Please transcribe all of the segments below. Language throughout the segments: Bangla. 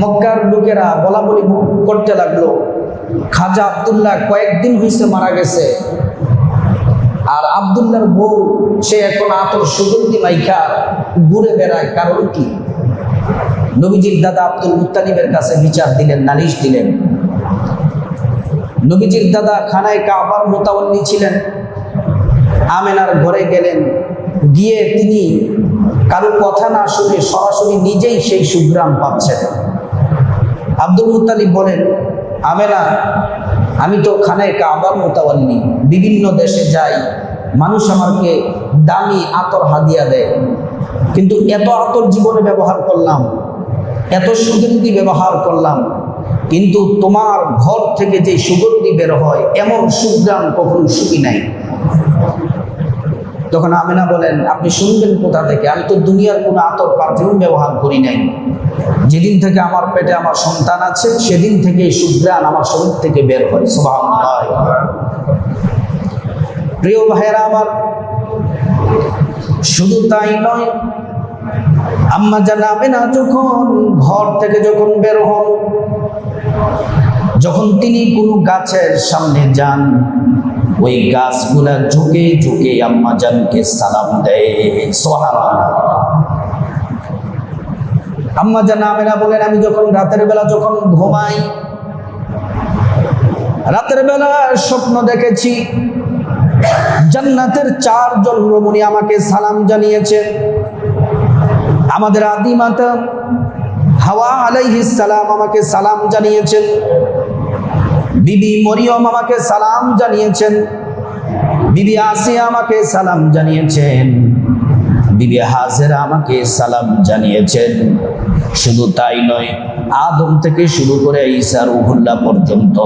মক্কার লোকেরা বলা বলি করতে লাগল। খাজা আবদুল্লাহ কয়েকদিন হয়েছে মারা গেছে। আর আবদুল্লাহর বউ, সে এখন আতর সুগন্ধি মাইখা ঘুরে বেড়ায়, কারণ কি? নবীজির দাদা আব্দুল মুত্তালিবের কাছে বিচার দিলেন, নালিশ দিলেন। নবীজির দাদা খানায় কাবার মোতাবন্নি ছিলেন। আমেনার ঘরে গেলেন। গিয়ে তিনি কারও কথা না শুনে সরাসরি নিজেই সেই সুগ্রাম পাচ্ছেন। আব্দুল মুতালিব বলেন, আমেনা, আমি তো খানায় কাবার মোতাবন্নি বিভিন্ন দেশে যাই, মানুষ আমাকে দামি আতর হাদিয়া দেয়। কিন্তু এত আতর জীবনে ব্যবহার করলাম, এত সুগন্ধি ব্যবহার করলাম, কিন্তু তোমার ঘর থেকে যে সুগন্ধি বের হয়, এমন সুগ্রাম কখনো শুনি নাই। তখন আমেনা বলেন, আপনি শুনবেন কোথা থেকে? আমি তো দুনিয়ার কোনো আতর পারফিউম ব্যবহার করি নাই। যেদিন থেকে আমার পেটে আমার সন্তান আছে, সেদিন থেকে এই সুগ্রাণ আমার শরীর থেকে বের হয়। প্রিয় ভাইয়েরা আমার, শুধু তাই নয়, আম্মা জানাবে না যখন ঘর থেকে যখন বের হন, যখন তিনি কোনো গাছের সামনে যান, ওই গাছগুলা ঝুঁকে ঝুঁকে আম্মা জানকে সালাম দেয়। সোহানা আম্মা জান আমেনা বলেন, আমি যখন রাতের বেলা যখন ঘুমাই, রাতের বেলা স্বপ্ন দেখেছি, জান্নাতের চারজন রমণী আমাকে সালাম জানিয়েছে। আমাদের আদি মাতা হাওয়া আলাইহিস সালাম আমাকে সালাম জানিয়েছেন। বিবি মরিয়ম আমাকে সালাম জানিয়েছেন। বিবি আসিয়া আমাকে সালাম জানিয়েছেন। বিবি হাজেরা আমাকে সালাম জানিয়েছেন। শুধু তাই নয়, আদম থেকে শুরু করে ঈসা রুহুল্লাহ পর্যন্ত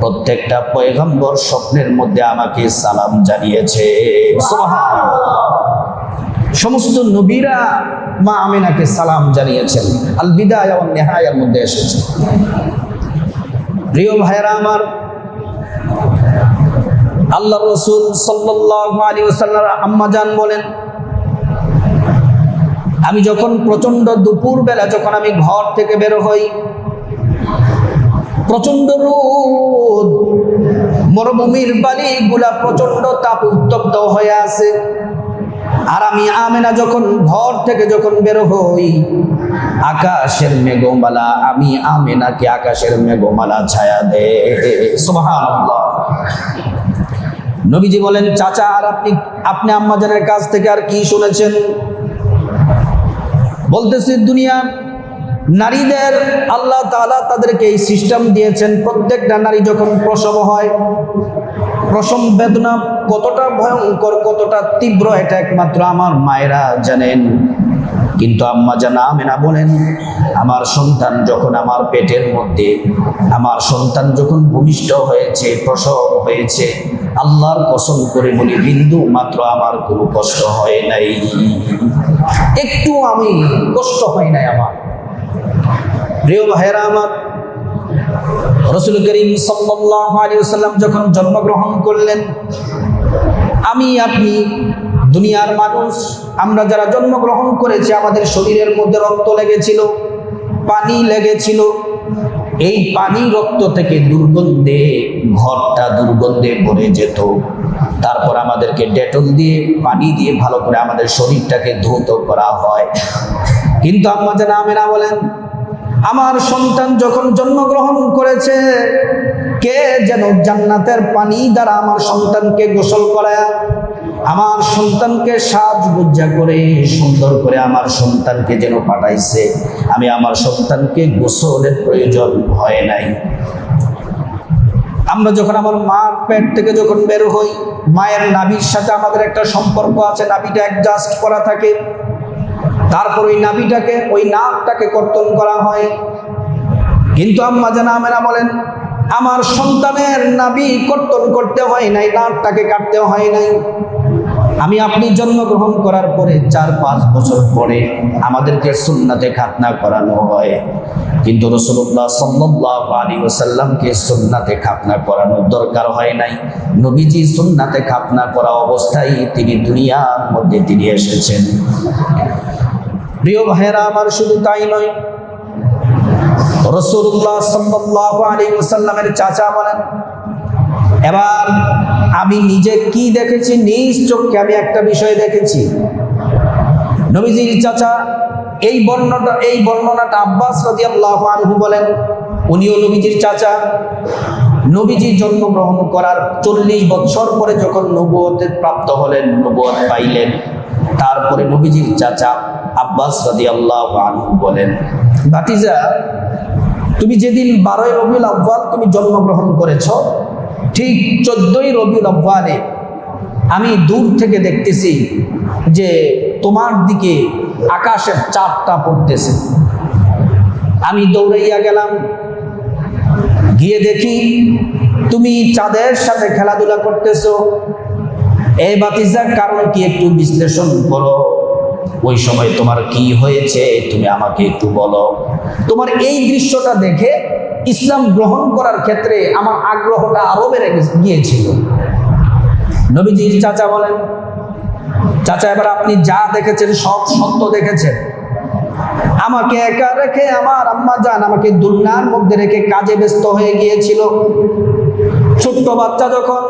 প্রত্যেকটা পয়গম্বর স্বপ্নের মধ্যে আমাকে সালাম জানিয়েছে। সমস্ত নবীরা মা আমিনাকে সালাম জানিয়েছেন। আল বিদায় এবং নেহায়ার মধ্যে এসেছে। প্রিয় ভাইরা আমার আল্লাহ রসুল সাল্লাল্লাহু আলাইহি ওয়াসাল্লাম আম্মা জান বলেন আমি যখন প্রচণ্ড দুপুর বেলা যখন আমি ঘর থেকে বের হই প্রচণ্ড রোদ, মরুভূমির বালিগুলা প্রচণ্ড তাপ উত্তপ্ত হয়ে আছে। আর আমি আমেনা যখন ঘর থেকে যখন বের হই, আকাশের মেঘমালা, আমি আমেনাকে আকাশের মেঘমালা ছায়া দে। নবীজি বলেন, চাচা, আর আপনি আপনি আম্মাজানের কাছ থেকে আর কি শুনেছেন? বলতেছি, দুনিয়া, নারীদের আল্লাহ তাআলা তাদেরকে এই সিস্টেম দিয়েছেন। প্রত্যেকটা নারী যখন প্রসব হয়, প্রসব বেদনা কতটা ভয়ঙ্কর, কতটা তীব্র, এটা একমাত্র আমার মায়েরা জানেন। কিন্তু আম্মা জানা, আমেনা বলেন, আমার সন্তান যখন আমার পেটের মধ্যে, আমার সন্তান যখন ভূমিষ্ঠ হয়েছে, প্রসব হয়েছে, আল্লাহর কসম করে বলি, বিন্দু মাত্র আমার কোনো কষ্ট হয় নাই। একটু আমি কষ্ট হয় নাই আমার। প্রিয় ভাইয়েরা আমার, রসুল করিম সাল্লাম যখন জন্মগ্রহণ করলেন, আমি আপনি দুনিয়ার মানুষ, আমরা যারা জন্মগ্রহণ করেছি, আমাদের শরীরের মধ্যে রক্ত লেগেছিল, পানি লেগেছিল এই পানি রক্ত থেকে দুর্গন্ধে ঘরটা দুর্গন্ধে ভরে যেত। তারপর আমাদেরকে ডেটল দিয়ে, পানি দিয়ে ভালো করে আমাদের শরীরটাকে ধৌত করা হয়। কিন্তু আম্মা যেন আমেনা বলেন, আমার সন্তান যখন জন্মগ্রহণ করেছে, কে যেন জান্নাতের পানি দ্বারা আমার সন্তানকে গোসল করায়? আমার সন্তানকে সাজগুজ্জা করে, সুন্দর করে আমার সন্তানকে যেন পাঠাইছে। আমি আমার সন্তানকে গোসলের প্রয়োজন হয় নাই। আমরা যখন আমার মার পেট থেকে যখন বের হই, মায়ের নাভির সাথে আমাদের একটা সম্পর্ক আছে, নাভিটা অ্যাডজাস্ট করা থাকে। তারপর ওই নাভিটাকে, ওই নাকটাকে কর্তন করা হয়। কিন্তু আম্মা জানা আমেনা বলেন, আমার সন্তানের নাবি কর্তন করতে হয় নাই, নাকটাকে কাটতে হয় নাই। আমি আপনি জন্মগ্রহণ করার পরে চার পাঁচ বছর পরে আমাদেরকে সুন্নাতে খাতনা করানো হয়। কিন্তু রসুল্লাহ সাল্লাহ আলী ওসাল্লামকে সুন্নাতে খাতনা করানোর দরকার হয় নাই। নবীজি সুন্নাতে খাতনা করা অবস্থায় তিনি দুনিয়ার মধ্যে তিনি এসেছেন। প্রিয় ভাইয়েরা, আমার শুধু তাই নয় রসুল্লাহ সাল্লাহ আলী ওসাল্লামের চাচা বলেন, এবার আমি নিজে কি দেখেছি? নিজ চোখকে আমি একটা বিষয় দেখেছি। নবীজির চাচা, এই বর্ণটা এই বর্ণনাটা আব্বাস আনহু বলেন, উনিও নবীজির চাচা। নবীজি জন্মগ্রহণ করার চল্লিশ বছর পরে যখন নবুয়তে প্রাপ্ত হলেন, নবুয়ত পাইলেন। তারপরে নবীজির চাচা আব্বাস রাদিয়াল্লাহু আনহু বলেন, ভাতিজা, তুমি যেদিন বারোই রবিউল আব্বাল তুমি জন্মগ্রহণ করেছ ঠিক চোদ্দই রবিউল আব্বালে আমি দূর থেকে দেখতেছি যে তোমার দিকে আকাশের চাপটা পড়তেছে। আমি দৌড়াইয়া গেলাম, গিয়ে দেখি তুমি চাঁদের সাথে খেলাধুলা করতেছো। এই বাতিজার কারণ কি একটু বিশ্লেষণ করো। ওই সময় তোমার কি হয়েছে তুমি আমাকে একটু বলো। তোমার এই দৃশ্যটা দেখে ইসলাম গ্রহণ করার ক্ষেত্রে আমার আগ্রহটা আরও বেড়ে গিয়েছিল। নবীজির চাচা বলেন, চাচা, এবার আপনি যা দেখেছেন, সব সত্য দেখেছেন। আমাকে একা রেখে আমার আম্মা জান আমাকে দুনিয়ার মধ্যে রেখে কাজে ব্যস্ত হয়ে গিয়েছিল। ছোট্ট বাচ্চা যখন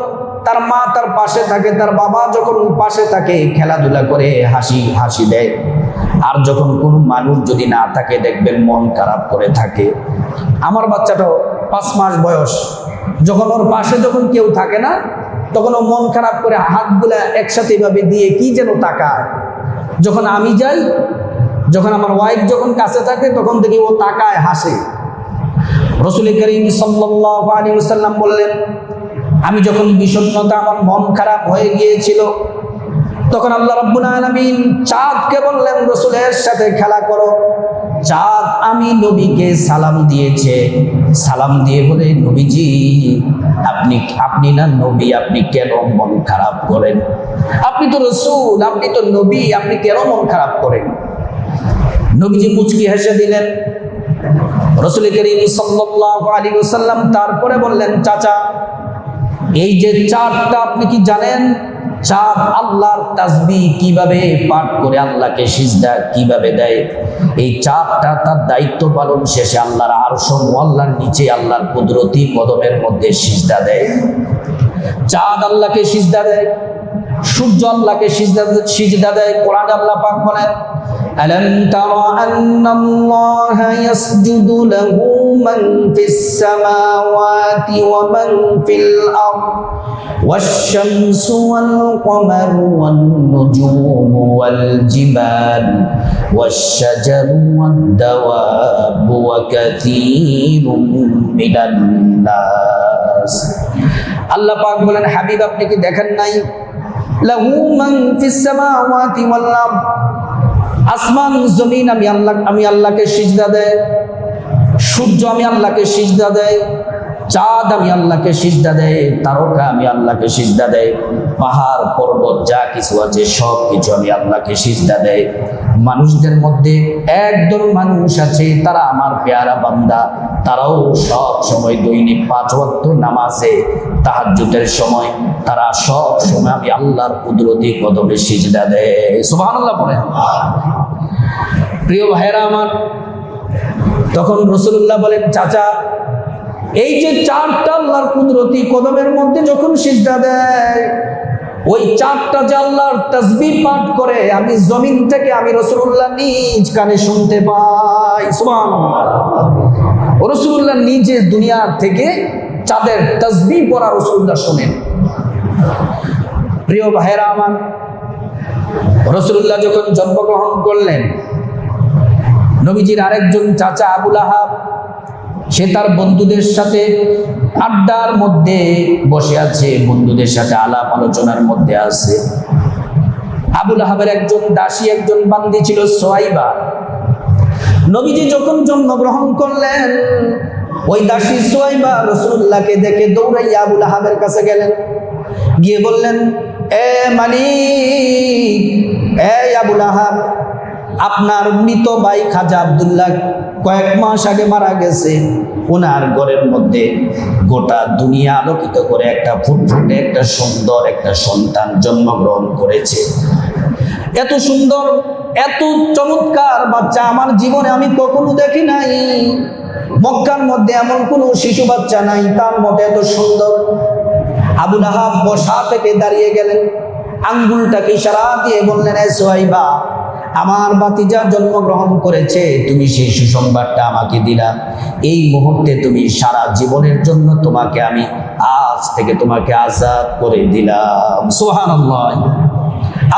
তার মা তার পাশে থাকে, তার বাবা যখন পাশে থাকে, খেলাধুলা করে হাসি হাসি দেয়। আর যখন কোনো মানুষ যদি না থাকে, দেখবেন মন খারাপ করে থাকে। আমার বাচ্চাটাও পাঁচ মাস বয়স। যখন ওর পাশে যখন কেউ থাকে না, তখন ও মন খারাপ করে হাতগুলা একসাথে এভাবে দিয়ে কি যেন তাকায়। যখন আমি যাই, যখন আমার ওয়াইফ যখন কাছে থাকে, তখন দেখি ও তাকায়, হাসে। রসুল করিম আলাইহি বললেন, আমি যখন বিষণ্ণতা, আমার মন খারাপ হয়ে গিয়েছিল তখন আল্লাহ রাব্বুল আলামিন চাঁদকে বললেন, রসুলের সাথে খেলা করো। চাঁদ আমি নবীকে সালাম দিয়েছে। সালাম দিয়ে বলে, নবীজি, আপনি আপনি না নবী, আপনি কেন মন খারাপ করেন? আপনি তো রসুল, আপনি তো নবী, আপনি কেন মন খারাপ করেন? নবীজি মুচকি হেসে দিলেন। রসুল করিম সাল্লাল্লাহু আলাইহি ওয়াসাল্লাম তারপরে বললেন, চাচা, এই যে চাঁদটা আপনি কি জানেন? চাঁদ আল্লাহর তাজবি কীভাবে পাঠ করে আল্লাহকে সিজদা কীভাবে দেয়, এই চাঁদটা তার দায়িত্ব পালন শেষে আল্লাহর আরশ আল্লাহর নিচে আল্লাহর কুদরতি কদমের মধ্যে সিজদা দেয়। চাঁদ আল্লাহকে সিজদা দেয়, সূর্য আল্লাহকে সিজদা সিজদা দেয়, কোরআন আল্লাহ পাক বলেন ألم تر أن الله يسجد له من في السماوات ومن في الأرض والشمس والقمر والنجوم والجبال والشجر والدواب وكثير من الناس আল্লাহ পাক বলেন হাবিব আপনি কি দেখেন নাই লাহু মান ফিস সামাওয়াতি ওয়াল আরদ আসমান জমিন আমি আল্লাহ আমি আল্লাহকে সিজদা দেয় সূর্য আমি আল্লাহকে সিজদা দেয় চাঁদ আমি আল্লাহকে সিজদা দেয় তারকা আমি আল্লাহকে সিজদা দেয় পাহাড়, পর্বত, যা কিছু আছে, সব কিছু আমি আল্লাহকে সিজদা দেয় মানুষদের মধ্যে একদল মানুষ আছে, তারা আমার পেয়ারা বান্দা। তারাও সব সময় দৈনিক পাঁচ ওয়াক্ত নামাজে তাহাজ্জুদের সময়, তারা সব সময় আমি আল্লাহর কুদরতি কদমে সিজদা দেয় সুবহানাল্লাহ বলে প্রিয় ভাইরা আমার, তখন রসুল্লাহ বলেন, চাচা এই যে চারটা আল্লাহর কুদরতি কদমের মধ্যে যখন সিজদা দেয়, ওই চারটা যে আল্লাহর তসবি পাঠ করে, আমি জমিন থেকে আমি রসুল্লাহ নিজ কানে শুনতে পাই। রসুল্লাহ নিজে দুনিয়া থেকে চাঁদের তসবি পড়া রসুল্লাহ শোনেন। প্রিয় ভাইরা আমার রসুল্লাহ যখন জন্মগ্রহণ করলেন, নবীজির আরেকজন চাচা আবুল আহাব সে তার বন্ধুদের সাথে আড্ডার মধ্যে বসে আছে, বন্ধুদের সাথে আলাপ আলোচনার মধ্যে আছে। আবুল আহাবের একজন দাসী, একজন বান্দি ছিল সোয়াইবা নবীজি যখন জন্মগ্রহণ করলেন, ওই দাসী সোয়াইবা রসুল্লাহকে দেখে দৌড়াইয়া আবুল আহাবের কাছে গেলেন। গিয়ে বললেন, এ মালিক, এ আবুল আহাব, আপনার মৃত ভাই খাজা আবদুল্লাহ কয়েক মাস আগে মারা গেছে। ওনার ঘরের মধ্যে গোটা দুনিয়া আলোকিত করে একটা ফুটফুটে একটা সুন্দর একটা সন্তান জন্মগ্রহণ করেছে। এত সুন্দর, এত চমৎকার বাচ্চা আমার জীবনে আমি কখনো দেখি নাই। মক্কার মধ্যে এমন কোনো শিশু বাচ্চা নাই, তার মতো এত সুন্দর। আবুল আহাব বসা থেকে দাঁড়িয়ে গেলেন। আঙ্গুলটাকে ইশারা দিয়ে বললেন সোহাইবা আমার বাতিজা জন্মগ্রহণ করেছে, তুমি সেই সুসংবাদটা আমাকে দিলা। এই মুহূর্তে তুমি সারা জীবনের জন্য তোমাকে আমি আজ থেকে তোমাকে আজাদ করে দিলাম। সোহানাল্লাহ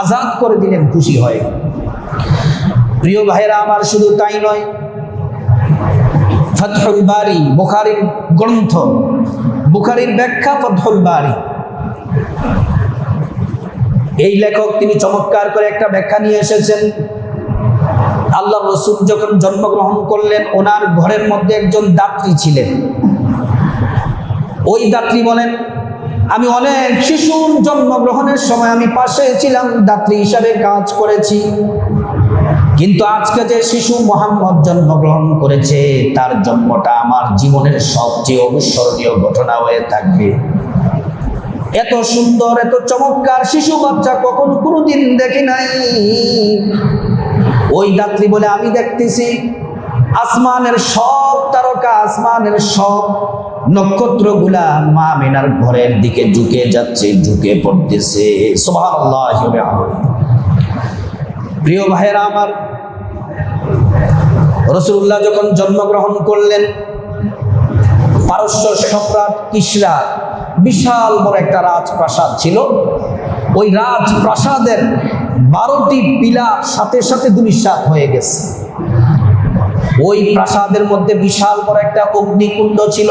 আজাদ করে দিলেন, খুশি হয়। প্রিয় ভাইরা আমার শুধু তাই নয়, ফতহুল বারি, বুখারীর গ্রন্থ, বুখারীর ব্যাখ্যা ফতহুল এই লেখক তিনি চমৎকার করে একটা ব্যাখ্যা নিয়ে এসেছেন। আল্লাহ রসুল যখন জন্মগ্রহণ করলেন, ওনার ঘরের মধ্যে একজন দাত্রী ছিলেন। ওই দাত্রী বলেন, আমি অনেক শিশুর জন্মগ্রহণের সময় আমি পাশে ছিলাম, দাত্রী হিসাবে কাজ করেছি। কিন্তু আজকে যে শিশু মোহাম্মদ জন্মগ্রহণ করেছে, তার জন্মটা আমার জীবনের সবচেয়ে অবিস্মরণীয় ঘটনা হয়ে থাকবে। এত সুন্দর, এত চমৎকার শিশু বাচ্চা কখনো কোনোদিন দেখি নাই। ওই দাত্রী বলে, আমি দেখতেছি আসমানের সব তারকা, আসমানের সব নক্ষত্রগুলা মা মিনার ঘরের দিকে ঝুঁকে যাচ্ছে, ঝুঁকে পড়তেছে। প্রিয় ভাইয়েরা আমার রসুল্লাহ যখন জন্মগ্রহণ করলেন, পারস্য সম্রাট কিসরা বিশাল বড় একটা রাজপ্রাসাদ ছিল। ওই রাজপ্রাসাদের বারোটি পিলার সাথে সাথে দুলিশাত হয়ে গেছে। ওই প্রাসাদের মধ্যে বিশাল বড় একটা অগ্নিকুণ্ড ছিল।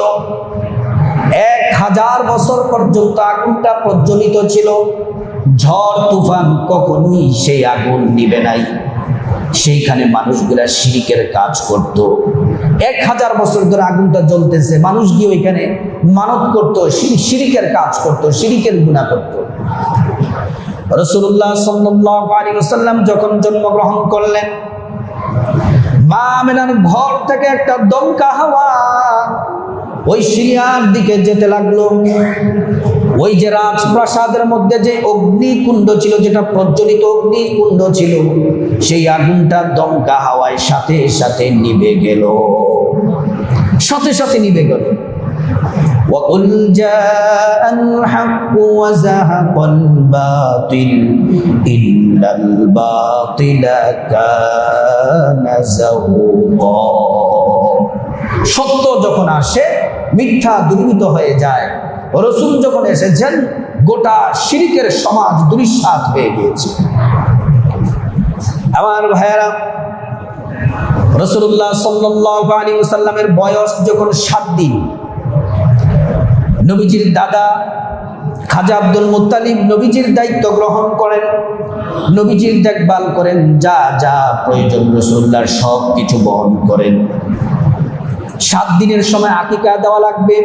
এক হাজার বছর পর্যন্ত আগুনটা প্রজ্বলিত ছিল। ঝড়, তুফান কখনোই সেই আগুন নিবে নাই। সেইখানে মানুষগুলা শিরিকের কাজ করত। এক হাজার বছর ধরে আগুনটা জ্বলতেছে। মানুষ গিয়ে ওইখানে মানত করত শিরিকের কাজ করত, শিরিকের গুণা করত। রসুল্লাহ সাল্লাম যখন জন্মগ্রহণ করলেন, মা মেনার ঘর থেকে একটা দমকা হাওয়া ওই সিরিয়ার দিকে যেতে লাগলো ওই যে রাজপ্রাসাদের মধ্যে যে অগ্নিকুণ্ড ছিল যেটা প্রজ্বলিত অগ্নিকুণ্ড ছিল সেই আগুনটা দমকা হাওয়ায় সাথে সাথে নিভে গেল সাথে সাথে নিভে গেল وقل جاء الحق وزهق الباطل إن الباطل كان زهوقا সত্য যখন আসে মিথ্যা দূরীভূত হয়ে যায়। রসুল যখন এসেছেন, গোটা শিরিকের সমাজ দুরিশ্বাত হয়ে গিয়েছে। আমার ভাইয়েরা রসুল্লাহ সাল্লাহ আলী বয়স যখন সাত দিন, নবীজির দাদা খাজা আব্দুল মুতালিব নবীজির দায়িত্ব গ্রহণ করেন, নবীজির দেখভাল করেন, যা যা প্রয়োজন রসুল্লাহর সব কিছু বহন করেন। সাত দিনের সময় আকিকা দেওয়া লাগবে।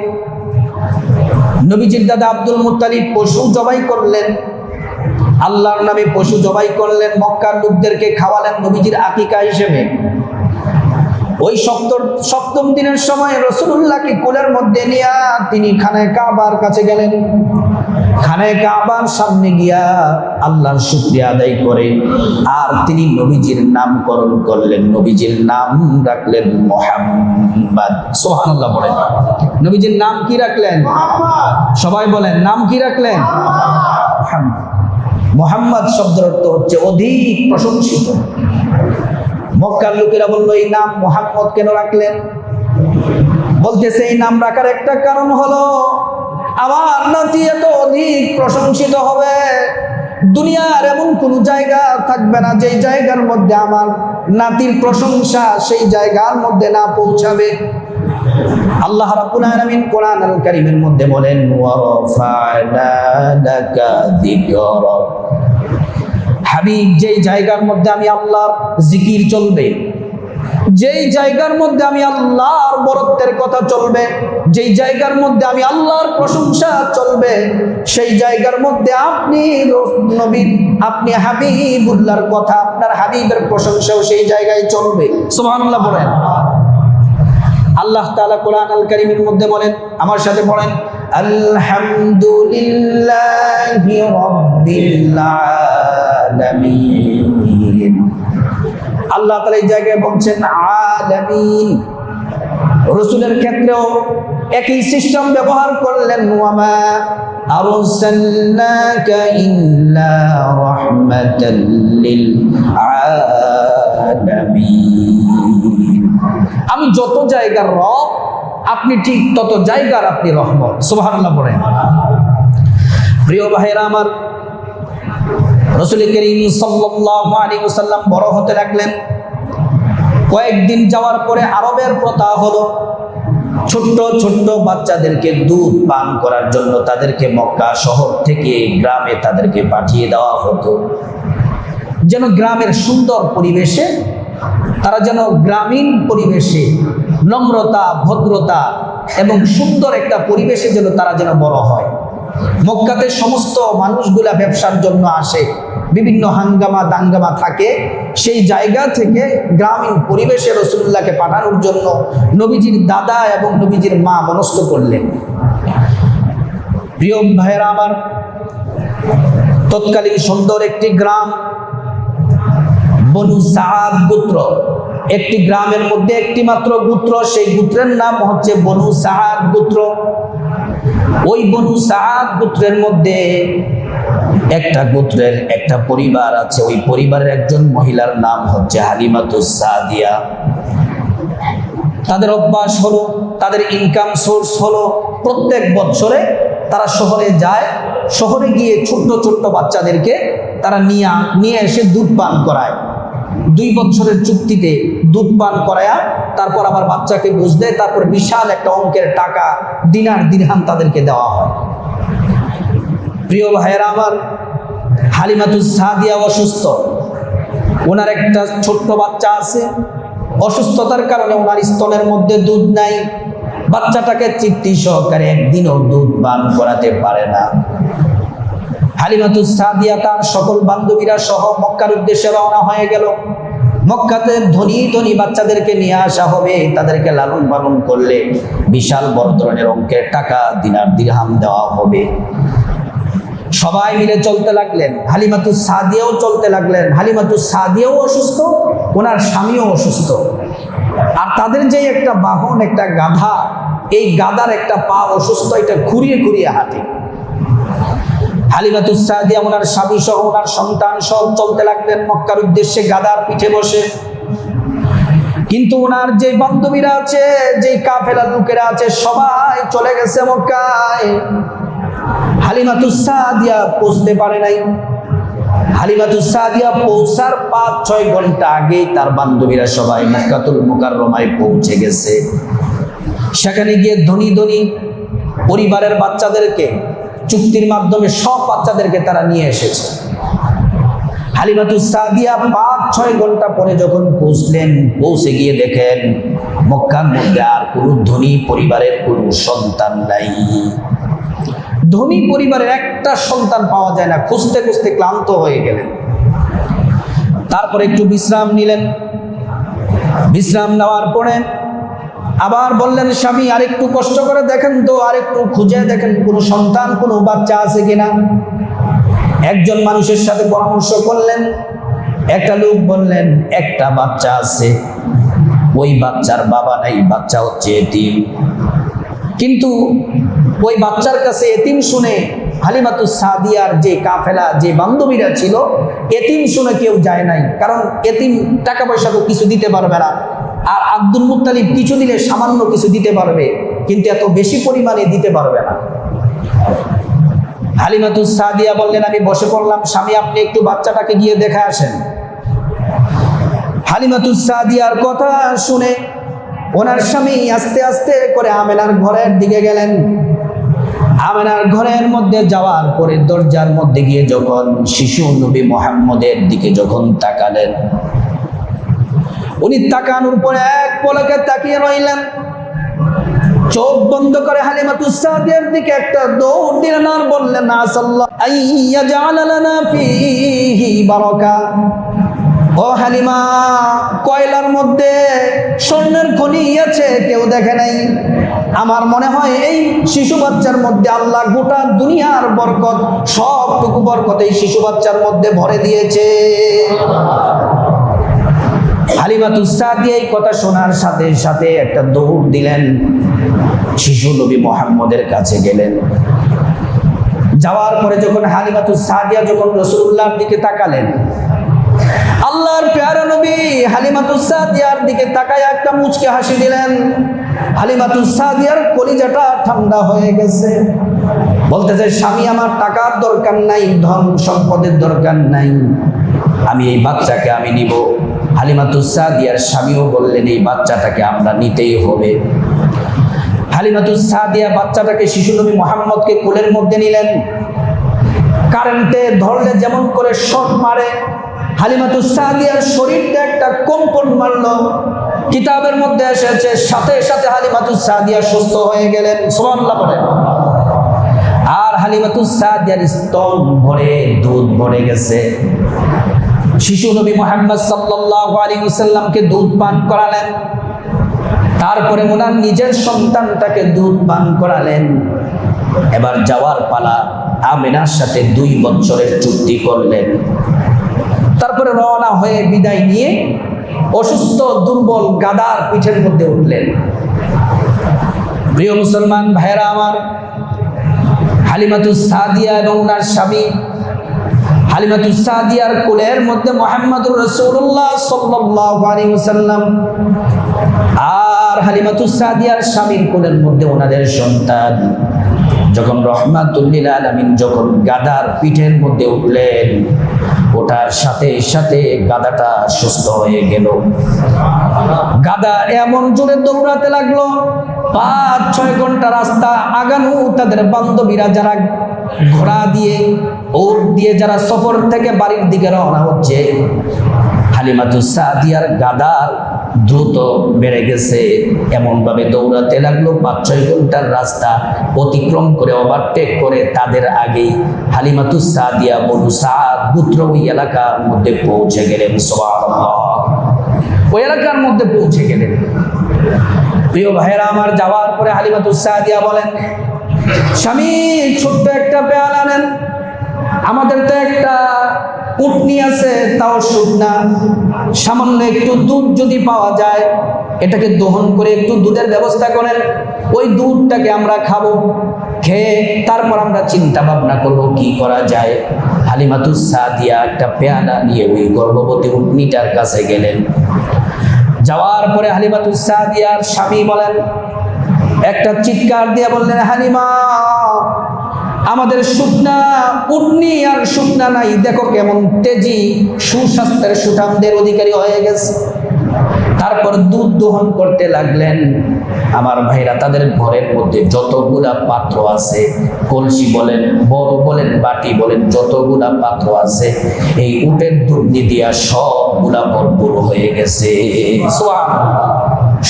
নবীজির দাদা আব্দুল মুতালিব পশু জবাই করলেন। আল্লাহর নামে পশু জবাই করলেন, মক্কার লোকদেরকে খাওয়ালেন নবীজির আকিকা হিসেবে। ওই সপ্তম সপ্তম দিনের সময় রসুল্লাহকে কোলের মধ্যে নিয়ে তিনি খানে কাবার কাছে গেলেন। খানায় কাবার সামনে গিয়া আল্লাহর শুক্রিয়া আদায় করে। আর তিনি নবীজির নামকরণ করলেন নবীজির নাম রাখলেন মোহাম্মদ। সোহানুল্লাহ বলেন। নবীজির নাম কি রাখলেন? সবাই বলেন নাম কি রাখলেন? মোহাম্মদ শব্দের অর্থ হচ্ছে অধিক প্রশংসিত। মক্কার লোকেরা বলল এই নাম মোহাম্মদ কেন রাখলেন? বলতেছে এই নাম রাখার একটা কারণ হলো আমার নাতি এত অধিক প্রশংসিত হবে। দুনিয়ার এমন কোন জায়গা থাকবে না, যেই জায়গার মধ্যে আমার নাতির প্রশংসা সেই জায়গার মধ্যে না পৌঁছাবে। আল্লাহ রাব্বুল আলামিন কোরআন আল কারীমের মধ্যে বলেন, ওয়া হাবিব, যেই জায়গার মধ্যে আমি আল্লাহর জিকির চলবে যেই জায়গার মধ্যে আমি আল্লাহর বরত্বের কথা চলবে, যেই জায়গার মধ্যে আমি আল্লাহর প্রশংসা চলবে, সেই জায়গার মধ্যে আপনি নবীন, আপনি হাবিবুল্লাহর কথা, আপনার হাবিবের প্রশংসাও সেই জায়গায় চলবে। সুবহানাল্লাহ বলেন। আল্লাহ তাআলা কোরআন আল কারীমের মধ্যে বলেন, আমার সাথে পড়েন, আলহামদুলিল্লাহি আল্লাহ তাআলা এই জায়গায় বলছেন, আলামিন। রসুলের ক্ষেত্রেও একই সিস্টেম ব্যবহার করলেন আমি যত জায়গার রব, আপনি ঠিক তত জায়গার আপনি রহমত। সুবহানাল্লাহ পড়েন প্রিয় ভাইরা আমার রসুল করিম আলাইহি ওয়াসাল্লাম বড় হতে লাগলেন। কয়েকদিন যাওয়ার পরে আরবের প্রথা হলো ছোট্ট ছোট্ট বাচ্চাদেরকে দুধ পান করার জন্য তাদেরকে মক্কা শহর থেকে গ্রামে তাদেরকে পাঠিয়ে দেওয়া হতো। যেন গ্রামের সুন্দর পরিবেশে, তারা যেন গ্রামীণ পরিবেশে নম্রতা, ভদ্রতা এবং সুন্দর একটা পরিবেশে যেন তারা যেন বড় হয়। মক্কাতে সমস্ত মানুষগুলা ব্যবসার জন্য আসে। বিভিন্ন হাঙ্গামা দাঙ্গামা থাকে। সেই জায়গা থেকে গ্রামীণ পরিবেশে রসুল্লাহকে পাঠানোর জন্য নবীজির দাদা এবং নবীজির মা মনস্থ করলেন। প্রিয় ভাইয়েরা আমার, তৎকালীন সুন্দর একটি গ্রাম, বনু সাহাদ গোত্র। একটি গ্রামের মধ্যে একটি মাত্র গোত্র, সেই গোত্রের নাম হচ্ছে বনু সাহাদ গোত্র। ওই বনু সাহাদ গোত্রের মধ্যে একটা গোত্রের একটা পরিবার আছে। ওই পরিবারের একজন মহিলার নাম হচ্ছে হালিমাতুস সাদিয়া। তাদের অভ্যাস হলো, তাদের ইনকাম সোর্স হলো, প্রত্যেক বছরে তারা শহরে যায়, শহরে গিয়ে ছোট্ট ছোট্ট বাচ্চাদেরকে তারা নিয়ে নিয়ে এসে দুধ পান করায়। দুই বছরের চুক্তিতে দুধ পান করায়া তারপর আবার বাচ্চাকে বুঝ দেয়, তারপর বিশাল একটা অঙ্কের টাকা দিনার দিরহাম তাদেরকে দেওয়া হয়। প্রিয় ভাইয়েরা আমার, হালিমাতুস সাদিয়া অসুস্থ। ওনার একটা ছোট্ট বাচ্চা আছে। অসুস্থতার কারণে ওনার স্তনের মধ্যে দুধ নাই। বাচ্চাটাকে তৃপ্তি সহকারে একদিনও দুধ পান করাতে পারে না। হালিমাতুস সাদিয়া তার সকল বান্ধবীরা সহ মক্কার উদ্দেশ্যে রওনা হয়ে গেল। মক্কাতে ধনী ধনী বাচ্চাদেরকে নিয়ে আসা হবে, তাদেরকে লালন পালন করলে বিশাল বড় ধরনের অঙ্কের টাকা, দিনার দিরহাম দেওয়া হবে। সবাই মিলে চলতে লাগলেন। হালিমাতু সাদিয়াও চলতে লাগলেন। হালিমাতু সাদিয়াও অসুস্থ, ওনার স্বামীও অসুস্থ। আর তাদের যে একটা বাহন, একটা গাধা, এই গাধার একটা পা অসুস্থ, এটা ঘুরিয়ে ঘুরিয়ে হাঁটে। হালিমাতু সাদিয়া, ওনার ওনার সন্তান চলতে লাগলেন মক্কার উদ্দেশ্যে পিঠে বসে। কিন্তু ওনার বান্ধবীরা আছে লোকেরা আছে, সবাই চলে গেছে পৌঁছতে পারে নাই। হালিমাতুস সাদিয়া পৌঁছার পাঁচ, ছয় ঘণ্টা আগেই তার বান্ধবীরা সবাই মক্কাতুল মুকাররমায় পৌঁছে গেছে। সেখানে গিয়ে ধনী ধনী পরিবারের বাচ্চাদেরকে চুক্তির মাধ্যমে সব বাচ্চাদেরকে তারা নিয়ে এসেছে। হালিমাতুস সাদিয়া পাঁচ, ছয় ঘণ্টা পরে যখন পৌঁছলেন, পৌঁছে গিয়ে দেখেন মক্কার মধ্যে আর কোনো ধনী পরিবারের কোনো সন্তান নাই। ধনী পরিবারের একটা সন্তান পাওয়া যায় না, খুঁজতে খুঁজতে ক্লান্ত হয়ে গেলেন। তারপরে একটু বিশ্রাম নিলেন। বিশ্রাম নেওয়ার পরে আবার বললেন, স্বামী, আরেকটু কষ্ট করে দেখেন তো, আরেকটু খুঁজে দেখেন, কোনো সন্তান, কোনো বাচ্চা আছে কিনা? একজন মানুষের সাথে পরামর্শ করলেন, একটা লোক বললেন, একটা বাচ্চা আছে, ওই বাচ্চার বাবা নাই, বাচ্চা হচ্ছে এতিম। কিন্তু ওই বাচ্চার কাছে এতিম শুনে হালিমাতু সাদিয়ার যে কাফেলা, যে বান্ধবীরা ছিল, এতিম শুনে কেউ যায় নাই। কারণ এতিম টাকা পয়সা তো কিছু দিতে পারবে না। আর আব্দুল মুত্তালিব কিছু দিলে সামান্য কিছু দিতে পারবে, কিন্তু এত বেশি পরিমাণে দিতে পারবে না। হালিমাতু সাদিয়া বললেন, আমি বসে পড়লাম, স্বামী, আপনি একটু বাচ্চাটাকে গিয়ে দেখে আসেন। হালিমাতু সাদিয়ার কথা শুনে ওনার স্বামী আস্তে আস্তে করে আমেনার ঘরের দিকে গেলেন। আমেনার ঘরের মধ্যে যাওয়ার পরে দরজার মধ্যে গিয়ে যখন শিশু নবী মোহাম্মদের দিকে যখন তাকালেন উনি তাকানোর পরে এক পলকে তাকিয়ে রইলেন। চোখ বন্ধ করে হালিমাতুস সাদিয়ার দিকে একটা দৌড় দিলেন আর বললেন, আসাল্লাহ ও হালিমা, কয়লার মধ্যে স্বর্ণের খনি আছে, কেউ দেখে নাই। আমার মনে হয় এই শিশু বাচ্চার মধ্যে আল্লাহ গোটা দুনিয়ার বরকত, সবটুকু বরকত এই শিশু বাচ্চার মধ্যে ভরে দিয়েছে। হালিমাতুসাদি এই কথা শোনার সাথে সাথে একটা দৌড় দিলেন। শিশু নবী মোহাম্মদের কাছে গেলেন। যাওয়ার পরে যখন হালিমাতুস সাদিয়া যখন রসুল্লাহর দিকে তাকালেন, আল্লাহর প্যারা নবী হালিমাতুস সাদিয়ার দিকে তাকায় একটা মুচকে হাসি দিলেন। হালিমাতুস সাদিয়ার কলিজাটা ঠান্ডা হয়ে গেছে। বলতে বলতেছে, স্বামী, আমার টাকার দরকার নাই ধন সম্পদের দরকার নাই। আমি এই বাচ্চাকে আমি নিব। হালিমাতুস সাদিয়ার স্বামীও বললেন, এই বাচ্চাটাকে আমরা নিতেই হবে। হালিমাতুস সাদিয়া বাচ্চাটাকে শিশু নবী মোহাম্মদকে কোলের মধ্যে নিলেন। কারেন্টে ধরলে যেমন করে শট মারে। হালিমাতুস সাদিয়ার শরীরটা একটা কম্পন মারল। কিতাবের মধ্যে এসেছে, সাথে সাথে হালিমাতুস সাদিয়া সুস্থ হয়ে গেলেন। সুবহানাল্লাহ বলেন আর হালিমাতুস সাদিয়ার স্তন ভরে দুধ ভরে গেছে। শিশু নবী মোহাম্মদ সাল্লাল্লাহু আলাইহি ওয়াসাল্লামকে দুধ পান করালেন। তারপরে ওনার নিজের সন্তানটাকে দুধ পান করালেন। এবার যাওয়ার পালা আমিনার সাথে দুই বছরের চুক্তি করলেন। তারপরে রওনা হয়ে বিদায় নিয়ে অসুস্থ, দুর্বল গাদার পিঠের মধ্যে উঠলেন। প্রিয় মুসলমান ভাইয়েরা আমার, হালিমাতুস সাদিয়া এবং ওনার স্বামী হালিমাতুস সাদিয়ার কোলের মধ্যে মোহাম্মদুর রসুল্লাহ সাল্লাল্লাহু আলাইহি ওয়াসাল্লাম আর হালিমাতুস সাদিয়ার স্বামীর কোলের মধ্যে ওনাদের সন্তান। যখন রহমাতুল্লিল আলামিন যখন গাদার পিঠের মধ্যে উঠলেন, ওটার সাথে সাথে গাদাটা সুস্থ হয়ে গেল। গাদা এমন জোরে দৌড়াতে লাগল পাঁচ ছয় ঘণ্টা রাস্তা আগানো, তাদের বান্ধবীরা যারা ঘোড়া দিয়ে ওর দিয়ে যারা সফর থেকে বাড়ির দিকে রওনা হচ্ছে, হালিমাতুস সাদিয়ার গাদার দ্রুত বেড়ে গেছে। এমনভাবে দৌড়াতে লাগল, পাঁচ ছয় ঘণ্টার রাস্তা অতিক্রম করে ওভারটেক করে তাদের আগেই হালিমাতুস সাদিয়া, বনু সাদ পুত্র ওই এলাকার মধ্যে পৌঁছে গেলেন। ওই এলাকার মধ্যে পৌঁছে গেলেন। প্রিয় ভাইয়েরা, আমার যাওয়ার পরে হালিমাতুস সাদিয়া বলেন, স্বামী, ছোট্ট একটা পেয়ালা নেন। আমাদের তো একটা উটনি আছে, তাও শুকনা সামান্য একটু দুধ যদি পাওয়া যায়, এটাকে দহন করে একটু দুধের ব্যবস্থা করেন। ওই দুধটাকে আমরা খাব, খেয়ে তারপর আমরা চিন্তা ভাবনা করব, কি করা যায়? হালিমাতুস সাদিয়া একটা পেয়ালা নিয়ে ওই গর্ভবতী উটনিটার কাছে গেলেন। যাওয়ার পরে হালিমাতুস সাদিয়ার স্বামী বলেন, একটা চিৎকার দিয়ে বললেন, হালিমা আমাদের শুকনা উটনি আর শুকনা নাই। দেখো কেমন তেজি, সুস্বাস্থ্যের সুঠামদের অধিকারী হয়ে গেছে। তারপর দুধ দোহন করতে লাগলেন। আমার ভাইরা, তাদের ঘরের মধ্যে যতগুলা পাত্র আছে, কলসি বলেন, বড় বলেন, বাটি বলেন, যতগুলা পাত্র আছে, এই উটের দুধ দিয়া সবগুলা ভরপুর হয়ে গেছে।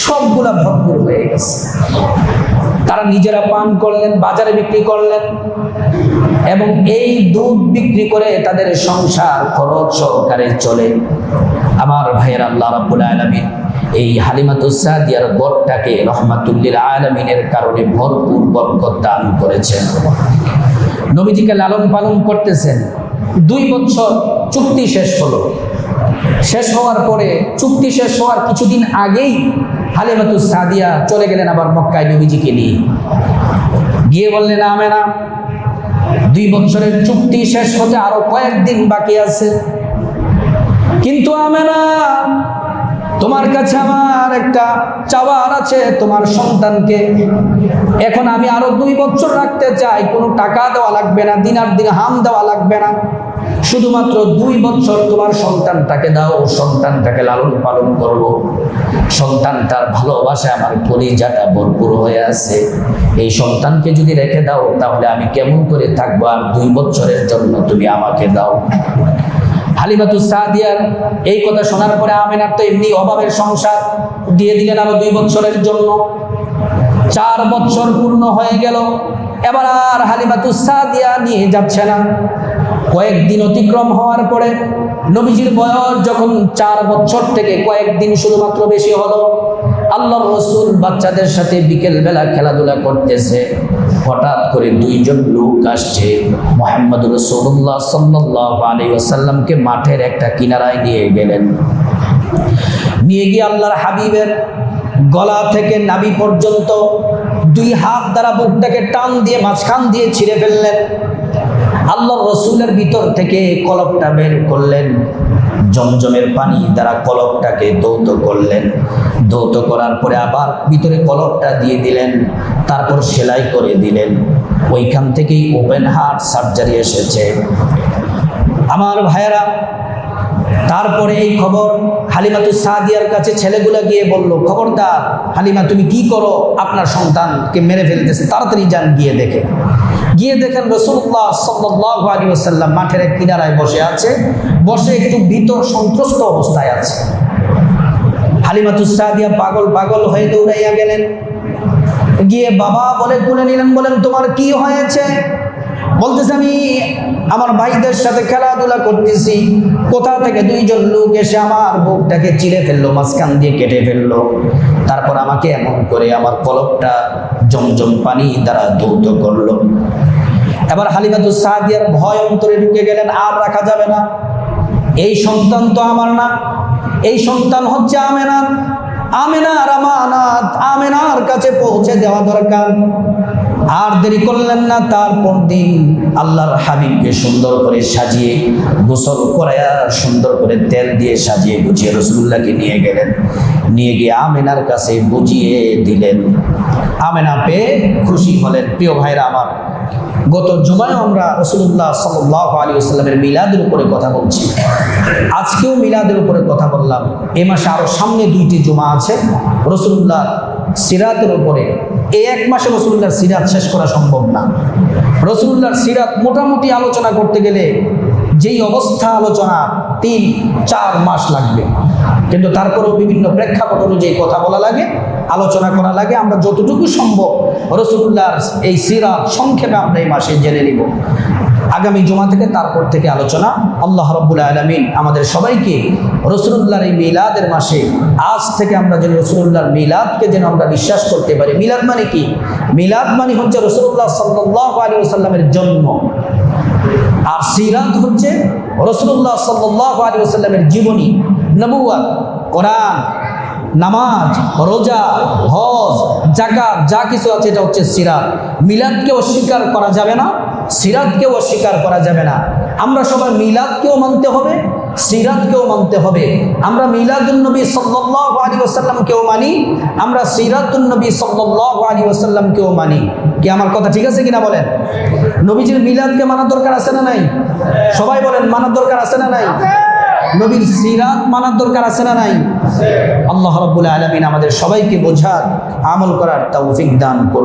সবগুলা ভরপুর হয়ে গেছে। তারা নিজেরা পান করলেন, বাজারে বিক্রি করলেন এবং এই দুধ বিক্রি করে তাদের সংসার খরচ সহকারে চলে। আমার ভাইয়ের, আল্লাহ রাব্বুল আলামিন এই হালিমাতুস সাদিয়ার গড়টাকে রহমাতুল্লিল আলামিনের কারণে ভরপুর বরকত দান করেছেন। নবীজিকে লালন পালন করতেছেন। দুই বছর চুক্তি শেষ হলো। শেষ হওয়ার পরে চুক্তি শেষ হওয়ার কিছুদিন আগেই হালিমাতু সাদিয়া চলে গেলেন আবার মক্কায় নবীজিকে নিয়ে। গিয়ে বললেন আমেনা দুই বছরের চুক্তি শেষ হতে আরও কয়েকদিন বাকি আছে। কিন্তু আমেনা তোমার কাছে আমার একটা চাওয়ার আছে, তোমার সন্তানকে। এখন আমি আরও দুই বছর রাখতে চাই, কোনো টাকা দেওয়া লাগবে না, দিনার দিন হাম দেওয়া লাগবে না। শুধুমাত্র দুই বছর তোমার সন্তানটাকে দাও, সন্তানটাকে লালন পালন করব। সন্তানটার ভালোবাসায় আমার কলিজাটা ভরপুর হয়ে আছে। এই সন্তানকে যদি রেখে দাও, তাহলে আমি কেমন করে থাকব আর দুই বছরের জন্য তুমি আমাকে দাও। হালিমাতুস সাদিয়ার এই কথা শোনার পরে আমেনার তো এমনি অভাবের সংসার দিয়ে দিলেন আরও দুই বছরের জন্য। চার বছর পূর্ণ হয়ে গেল। এবার আর হালিমাতু সাদিয়া নিয়ে যাচ্ছে না। কয়েকদিন অতিক্রম হওয়ার পরে নবীজির বয়স যখন চার বছর থেকে কয়েকদিন শুধুমাত্র বেশি হলো আল্লাহ রসুল বাচ্চাদের সাথে বিকেল বেলা খেলাধুলা করতেছে। হঠাৎ করে দুইজন লোক আসছে। মোহাম্মদ রসুল্লাহ সাল্লাহ আলী আসাল্লামকে মাঠের একটা কিনারায় নিয়ে গেলেন। নিয়ে গিয়ে আল্লাহর হাবিবের গলা থেকে নাবি পর্যন্ত দুই হাত দ্বারা বুকটাকে টান দিয়ে মাঝখান দিয়ে ছিঁড়ে ফেললেন। আল্লাহ রসুলের ভিতর থেকে কলপটা বের করলেন। জমজমের পানি দ্বারা কলপটাকে দৌত করলেন। দৌত করার পরে আবার ভিতরে কলপটা দিয়ে দিলেন, তারপর সেলাই করে দিলেন। ওইখান থেকেই ওপেন হার্ট সার্জারি এসেছে। আমার ভাইয়েরা, তারপরে এই খবর হালিমাতু সাদিয়ার কাছে ছেলেগুলা গিয়ে বলল, খবরদার, হালিমা, তুমি কি করো? আপনার সন্তানকে মেরে ফেলতেছে। তাড়াতাড়ি যান, গিয়ে দেখে। গিয়ে দেখেন রসুল্লাহ সাল্লাহ আলী আসাল্লাম মাঠের এক কিনারায় বসে আছে। বসে একটু ভীত সন্ত্রস্ত অবস্থায় আছে। হালিমাতু সাদিয়া পাগল পাগল হয়ে দৌড়াইয়া গেলেন। গিয়ে বাবা বলে, তুলে নিলেন বলেন, তোমার কি হয়েছে? বলতেছে, আমি আমার ভাইদের সাথে খেলাধুলা করতেছি। কোথা থেকে দুইজন লোক এসে আমার বুকটাকে চিড়ে ফেলল, মাঝখান দিয়ে কেটে ফেলল। তারপর আমাকে এমন করে আমার কলপটা জমজম পানি দ্বারা দৌত করল। এবার হালিমাতুর সাহাদিয়ার ভয় অন্তরে ঢুকে গেলেন, আর রাখা যাবে না। এই সন্তান তো আমার না। এই সন্তান হচ্ছে আমেনার আমেনার আমানাত, আমেনার কাছে পৌঁছে দেওয়া দরকার। আর দেরি করলেন না, তারপর দিন আল্লাহর হাবিবকে সুন্দর করে সাজিয়ে, গোসল করায়া সুন্দর করে তেল দিয়ে সাজিয়ে গুছিয়ে রসুল্লাহকে নিয়ে গেলেন। নিয়ে গিয়ে আমেনার কাছে বুঝিয়ে দিলেন। আমেনা পেয়ে খুশি হলেন। প্রিয় ভাইরা আমার গত জুমায় আমরা রসুল্লাহ সাল্লাহ আলী আসসালামের মিলাদের উপরে কথা বলছি। আজকেও মিলাদের উপরে কথা বললাম। এ মাসে আরও সামনে দুইটি জুমা আছে। রসুল্লাহ সিরাতের উপরে। এই এক মাসে রসুল্লাহর সিরাত শেষ করা সম্ভব না। রসুল্লাহর সিরাত মোটামুটি আলোচনা করতে গেলে যেই অবস্থা আলোচনা, তিন, চার মাস লাগবে। কিন্তু তারপরেও বিভিন্ন প্রেক্ষাপট অনুযায়ী কথা বলা লাগে। আলোচনা করা লাগে, আমরা যতটুকু সম্ভব রসুল্লাহর এই সিরাত সংক্ষেপে আমরা এই মাসে জেনে নিব। আগামী জমা থেকে তারপর থেকে আলোচনা। আল্লাহ রব্বুল আলমিন আমাদের সবাইকে রসুল্লাহর এই মিলাদের মাসে, আজ থেকে আমরা যেন রসুল্লাহর মিলাদকে যেন আমরা বিশ্বাস করতে পারি। মিলাদ মানে কি? মিলাদ মানে হচ্ছে রসুল্লাহ সাল্লাহ আলী সাল্লামের জন্ম। আর সিরাত হচ্ছে রসুল্লাহ সাল্লাহ আলী সাল্লামের জীবনী নবুয়া কোরআন। নামাজ, রোজা, হজ জাকাত যা কিছু আছে এটা হচ্ছে সিরাত। মিলাদকে অস্বীকার করা যাবে না সিরাতকেও অস্বীকার করা যাবে না। আমরা সবাই মিলাদকেও মানতে হবে, সিরাতকেও মানতে হবে। আমরা মিলাদুলনবী সাল্লাহ আলী ওসাল্লামকেও মানি, আমরা সিরাতুলনবী সাল্লাহ আলী ওসাল্লামকেও মানি। কি আমার কথা ঠিক আছে কিনা বলেন? নবীজির মিলাদকে মানার দরকার আছে না নাই? সবাই বলেন, মানার দরকার আছে না নাই? নবীর সিরাত মানার দরকার আছে না নাই? আল্লাহ রব্বুল আলমিন আমাদের সবাইকে বোঝার, আমল করার তৌফিক দান করুন।